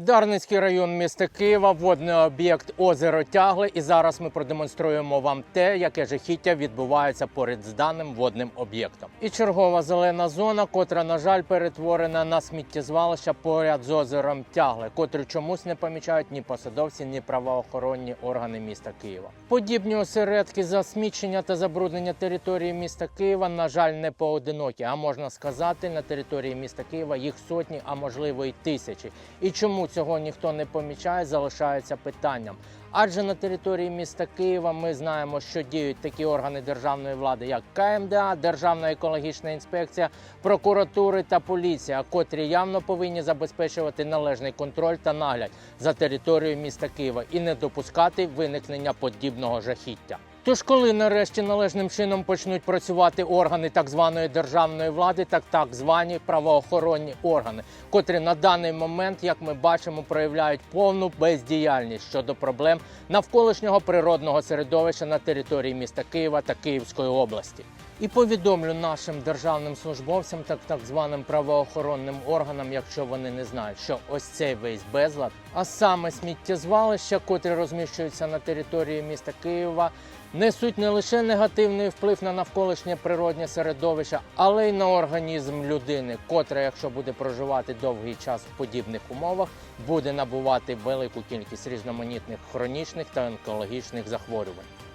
Дарницький район міста Києва, водний об'єкт озеро Тягле. І зараз ми продемонструємо вам те, яке жахіття відбувається поряд з даним водним об'єктом. І чергова зелена зона, котра, на жаль, перетворена на сміттєзвалище поряд з озером Тягле, котру чомусь не помічають ні посадовці, ні правоохоронні органи міста Києва. Подібні осередки засмічення та забруднення території міста Києва, на жаль, не поодинокі, а можна сказати, на території міста Києва їх сотні, а можливо й тисячі. І чому цього ніхто не помічає, залишається питанням. Адже на території міста Києва ми знаємо, що діють такі органи державної влади, як КМДА, Державна екологічна інспекція, прокуратури та поліція, котрі явно повинні забезпечувати належний контроль та нагляд за територією міста Києва і не допускати виникнення подібного жахіття. Тож, коли нарешті належним чином почнуть працювати органи так званої державної влади, так так звані правоохоронні органи, котрі на даний момент, як ми бачимо, проявляють повну бездіяльність щодо проблем навколишнього природного середовища на території міста Києва та Київської області. І повідомлю нашим державним службовцям, так так званим правоохоронним органам, якщо вони не знають, що ось цей весь безлад, а саме сміттєзвалища, котрі розміщуються на території міста Києва, несуть не лише негативний вплив на навколишнє природнє середовище, але й на організм людини, котра, якщо буде проживати довгий час в подібних умовах, буде набувати велику кількість різноманітних хронічних та онкологічних захворювань.